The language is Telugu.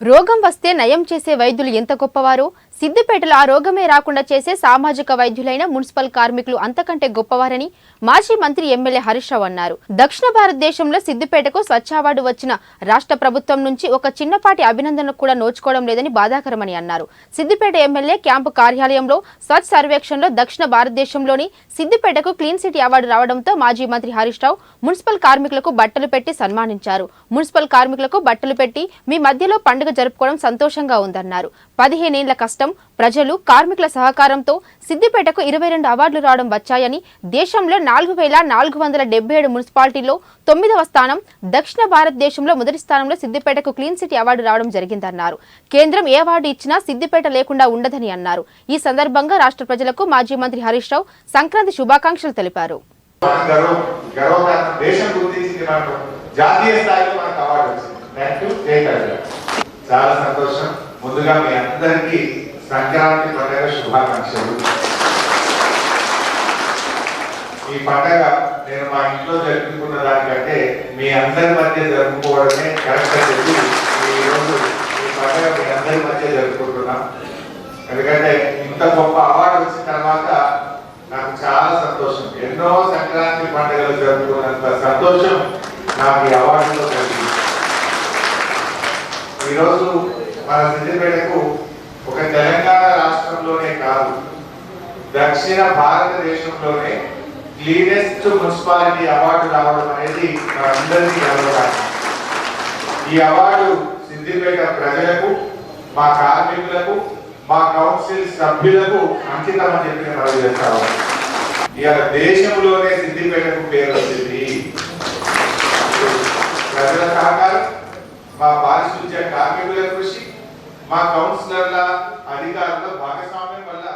రోగం వస్తే నయం చేసే వైద్యులు ఎంత గొప్పవారో? సిద్దిపేటలో ఆ రోగమే రాకుండా చేసే సామాజిక వైద్యులైన మున్సిపల్ కార్మికులు అంతకంటే గొప్పవారని మాజీ మంత్రి ఎమ్మెల్యే హరీష్ రావు అన్నారు. దక్షిణ భారతదేశంలో సిద్దిపేటకు స్వచ్ఛ అవార్డు వచ్చిన రాష్ట్ర ప్రభుత్వం నుంచి ఒక చిన్నపాటి అభినందనకు కూడా నోచుకోవడం లేదని బాధాకరమని అన్నారు. సిద్దిపేట ఎమ్మెల్యే క్యాంపు కార్యాలయంలో స్వచ్ఛ సర్వేక్షణలో దక్షిణ భారతదేశంలోని సిద్దిపేటకు క్లీన్ సిటీ అవార్డు రావడంతో మాజీ మంత్రి హరీష్ రావు మున్సిపల్ కార్మికులకు బట్టలు పెట్టి సన్మానించారు. మున్సిపల్ కార్మికులకు బట్టలు పెట్టి మీ మధ్యలో పండుగ జరుపుకోవడం సంతోషంగా ఉందన్నారు. పదిహేనేళ్ళ కష్టం ప్రజలు కార్మికుల సహకారంతో సిద్దిపేటకు ఇరవై రెండు అవార్డులు రావడం వచ్చాయని దేశంలో నాలుగు వేల నాలుగు వందల డెబ్బై ఏడు మున్సిపాలిటీల్లో తొమ్మిదవ స్థానం దక్షిణ భారతదేశంలో మొదటి స్థానంలో సిద్దిపేటకు క్లీన్ సిటీ అవార్డు రావడం జరిగిందన్నారు. కేంద్రం ఏ అవార్డు ఇచ్చినా సిద్దిపేట లేకుండా ఉండదని అన్నారు. ఈ సందర్భంగా రాష్ట్ర ప్రజలకు మాజీ మంత్రి హరీష్ రావు సంక్రాంతి శుభాకాంక్షలు తెలిపారు. చాలా సంతోషం. ముందుగా మీ అందరికీ సంక్రాంతి పండుగ శుభాకాంక్షలు. ఈ పండగ నేను మా ఇంట్లో జరుపుకున్న దానికంటే మీ అందరి మధ్య జరుపుకోవడమే కరెక్ట్ చెప్పి ఈ రోజు ఈ పండగ మీ అందరి మధ్య జరుపుకుంటున్నాం. ఎందుకంటే ఇంత గొప్ప అవార్డు వచ్చిన తర్వాత నాకు చాలా సంతోషం. ఎన్నో సంక్రాంతి పండుగలు జరుపుకున్నంత సంతోషం నాకు ఈ అవార్డులో కలిగింది. ఈరోజు మన సిద్దిపేటకు ఒక తెలంగాణ రాష్ట్రంలోనే కాదు దక్షిణ భారతదేశంలోనే క్లీనెస్ట్ మున్సిపాలిటీ అవార్డు రావడం అనేది మనందరికీ గర్వకారణం. ఈ అవార్డు సిద్దిపేట ప్రజలకు మా కార్మికులకు మా కౌన్సిల్ సభ్యులకు అంకితం అని చెప్పి నేను మనవి దేశంలోనే సిద్దిపేటకు పేరు వచ్చింది ప్రజల సహకారం మా పారిశుద్ధ్య కార్మికులకు మా కౌన్సిలర్ల అధికారుల భాగస్వామ్యం వల్ల